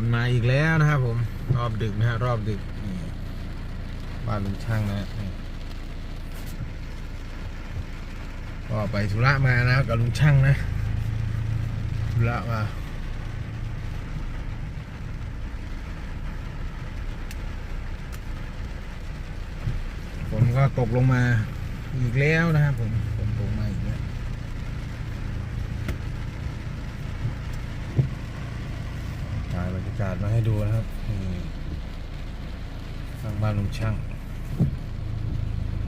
นมาอีกแล้วนะครับผมรอบดึกนะฮะรอบดึกนี่บ้านลุงช่างนะฮะก็ไปธุระมานะกับลุงช่างนะธุระมาฝนก็ตกลงมาอีกแล้วนะครับผมฝนตกมาอีกแล้วถ่ายบรรยา กาศมาให้ดูนะครับนี่ทางบ้านลุงช่าง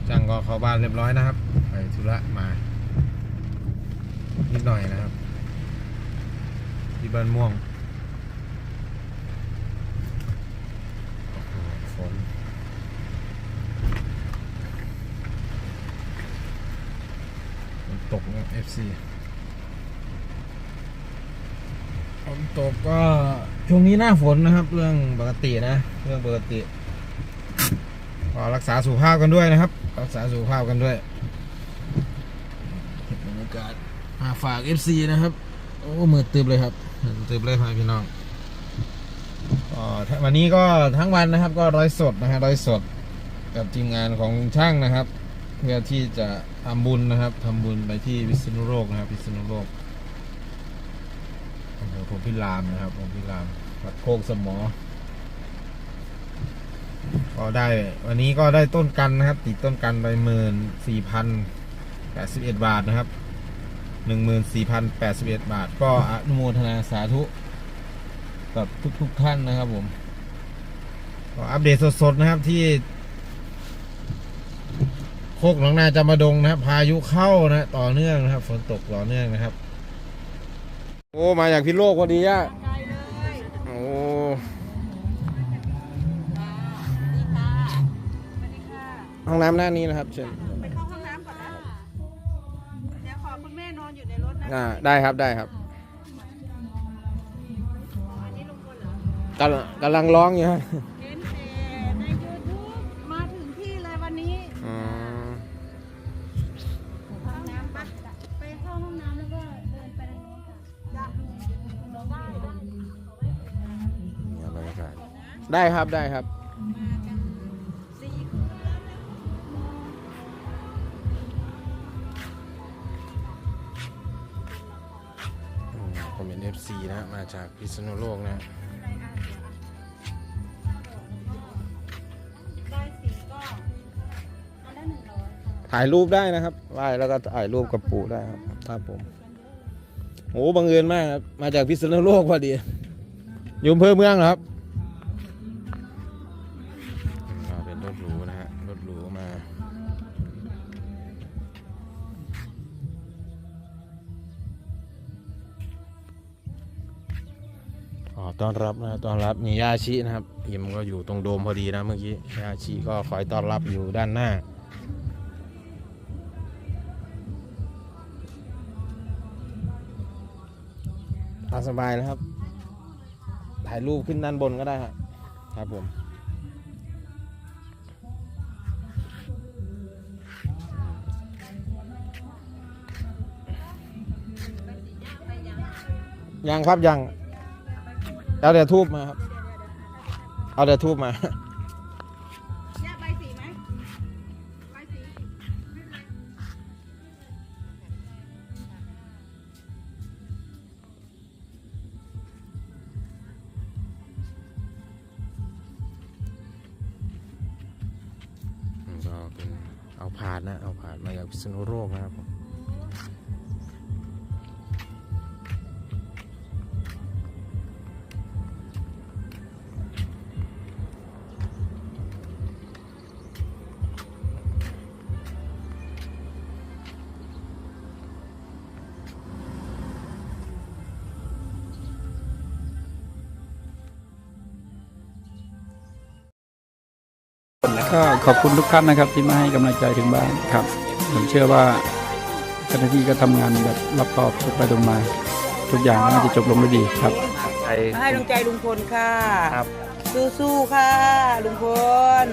ช่างก็เข้าบ้านเรียบร้อยนะครับ ไปธุระมา นิดหน่อยนะครับ ที่บ้านม่วงฝนฝนตกนะ FC ฝนตกก็ ช่วงนี้หน้าฝนนะครับ เรื่องปกตินะ เรื่องปกติก็รักษาสุขภาพกันด้วยนะครับ รักษาสุขภาพกันด้วยเก็บบรรยากาศมาฝาก FC นะครับ โอ้มืดตึบเลยครับมืดตึบเลยครับพี่น้องก็ถ้าวันนี้ก็ทั้งวันนะครับ ก็ร้อยสดนะฮะร้อยสด กับทีมงานของลุงช่างนะครับ เพื่อที่จะทำบุญนะครับทำบุญไปที่พิษณุโลกนะครับพิษณุโลกอำเภอพรหมพิรามนะครับพรหมพิราม วัดโคกสมอ ก็ได้ วันนี้ก็ได้ต้นกันนะครับ ติดต้นกันไปหมื่นสี่พันแปดสิบเอ็ดบาทนะครับหนึ่งหมื่นสี่พันแปดสิบเอ็ดบาท ก็อนุโมทนาสาธุ กับทุกๆทท่านนะครับผมก็อัปเดตสดๆนะครับที่ โคกหนองนาจะมาดงนะครับ พายุเข้านะ ต่อเนื่องนะครับ ฝนตกต่อเนื่องนะครับ โอ้ มาจากพิษโลกพอดีอะ ห้องน้ำหน้านี้นะครับ เชิญไปเข้าห้องน้ำก่อนนะเดี๋ยวขอคุณแม่นอนอยู่ในรถนะอ่าได้ครับได้ครับอันนี้ลุงพลเหรอกำลังกำลังร้องอยู่ฮะเห็นแต่ในยูทูบมาถึงที่เลยวันนี้อืมห้องน้ำปะไปเข้าห้องน้ำแล้วก็เดินไปทางโน้นค่ะจ้ะได้ได้เนี่ยบรรยากาศได้ครับได้ครับ FC นะมาจากพิษณุโลกนะได้สี่ก็อันละหนึ่งร้อยค่ะถ่ายรูปได้นะครับไหว้แล้วก็ถ่ายรูปกับปู่ได้ครับครับผมโอ้บังเอิญมากครับมาจากพิษณุโลกพอดีอยู่อำเภอเมืองเหรอครับ ต้อนรับนะต้อนรับมียาชินะครับยิมก็อยู่ตรงโดมพอดีนะเมื่อกี้ยาชิก็คอยต้อนรับอยู่ด้านหน้าตามสบายนะครับ ถ่ายรูปขึ้นด้านบนก็ได้ครับครับผมยังครับยัง เอาเดี๋ยวทูบมาครับ เอาเดี๋ยวทูบมา ย่าใบสีไหมใบสีไม่เป็นไรก็เป็นเอาผาดนะ เอาผาดมาจากพิษณุโลกนะครับผม ก็ขอบคุณทุกท่านนะครับ ที่มาให้กำลังใจถึงบ้านครับ ผมเชื่อว่าเจ้าหน้าที่ก็ทำงานแบบรอบคอบทุกไปตรงมา ทุกอย่างน่าจะจบลงด้วยดีครับมาให้กำลังใจลุงพลค่ะครับสู้ๆค่ะลุงพล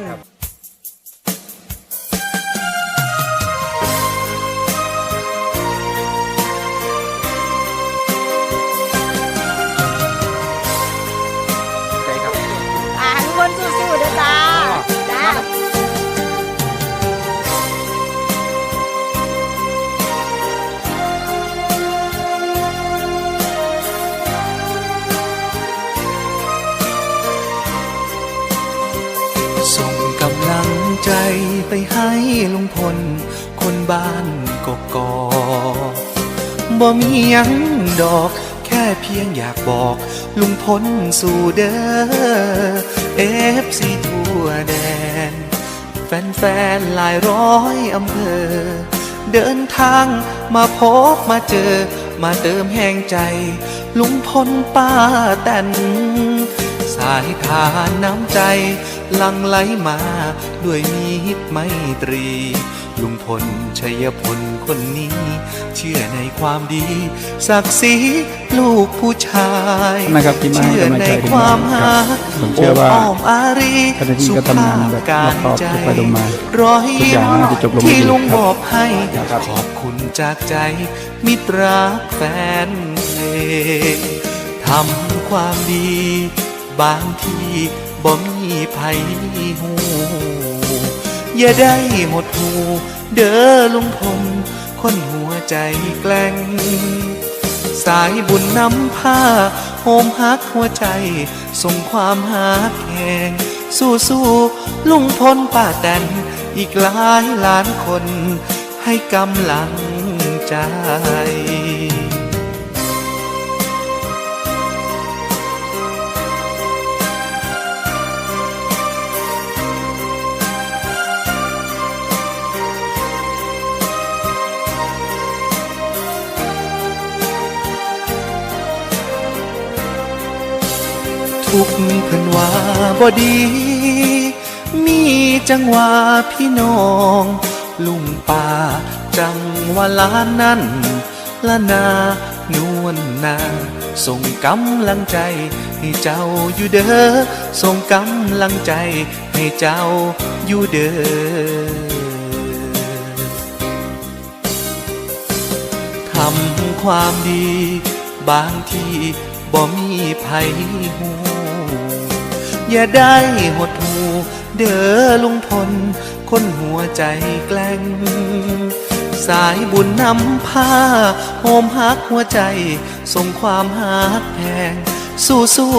ไปให้ลุงพล คนบ้านกกอกบ่มียังดอก แค่เพียงอยากบอก ลุงพลสู่เด้อเอฟซีทั่วแดน แฟนๆหลายร้อยอำเภอ เดินทางมาพบมาเจอ มาเติมแห่งใจ ลุงพลป้าแตนสายทานน้ำใจ ลังไหลมา ด้วยมีตรไมตรี ลุงพลชัยพลคนนี้ เชื่อในความดีศักดิ์ศรีลูกผู้ชายนะครับที่มาให้เชื่อกำลังในใจถึงความบ้านหาครับผมเชื่อว่าโอ้มอารีเจ้าหน้าที่ก็ทำงานแบบรอบคอบตรงไปตรงมาร้อยทุกอย่างน่าจะจบลงด้วยดีที่ลุงครับมอบให้นะครับขอบคุณจากใจ มิตรรักแฟนเพลงทำความดี บางที บ่มีภัยหูอย่าได้หมดหูเด้อลุงพลคนหัวใจแกล้งสายบุญนำผ้าโฮมฮักหัวใจ ส่งความหาแข่งสู้สู้ลุงพลป้าแตนอีกหลายล้านคนให้กำลังใจ ทุกเพิ่นว่าบ่ดี มีจังว่าพี่น้อง ลุงป่าจังว่าล้านนั้นละนานวลนา ส่งกำลังใจให้เจ้าอยู่เด้อ ส่งกำลังใจให้เจ้าอยู่เด้อทำความดี บางทีบ่มีภัยหู อย่าได้หดหูเด้อลุงพล คนหัวใจแกล้ง สายบุญนำผ้าโฮมฮักหัวใจ ส่งความฮักแพง สู้สู้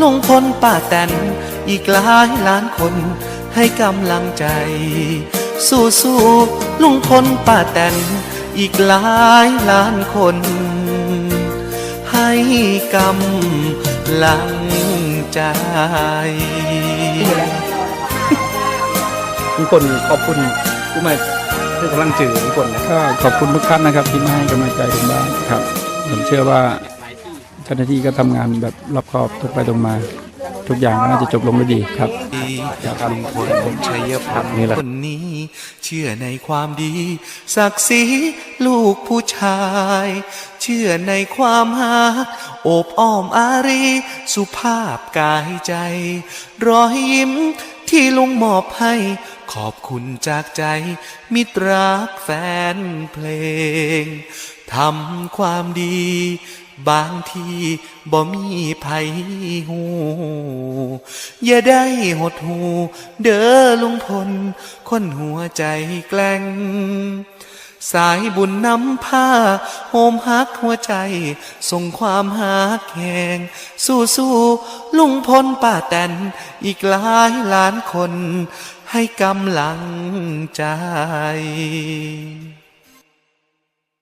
ลุงพลป้าแตน อีกหลายล้านคนให้กำลังใจ สู้สู้ลุงพลป้าแตน อีกหลายล้านคน ให้กำลัง ใจทุกคนขอบคุณผู้มาให้กำลังใจทุกคนนะก็ขอบคุณทุกท่านนะครับ ที่มาให้กำลังใจผมบ้านครับ ผมเชื่อว่าเจ้าหน้าที่ก็ทำงานแบบรอบคอบตรงไปตรงมา ทุกอย่างน่าจะจบลงด้วยดีครับลุงพลชัยพลคนนี้ เชื่อในความดี ศักดิ์ศรีลูกผู้ชาย เชื่อในความหักโอบอ้อมอารี สุภาพกายใจ รอยยิ้มที่ลุงมอบให้ขอบคุณจากใจ มิตรรักแฟนเพลงทำความดี บางทีบ่มีภัยหูอย่าได้หดหู เด้อลุงพล คนหัวใจแกล้ง สายบุญนำผ้าโฮมฮักหัวใจ ส่งความหักแหง สู้สู้ลุงพลป้าแตน อีกหลายล้านคนให้กำลังใจ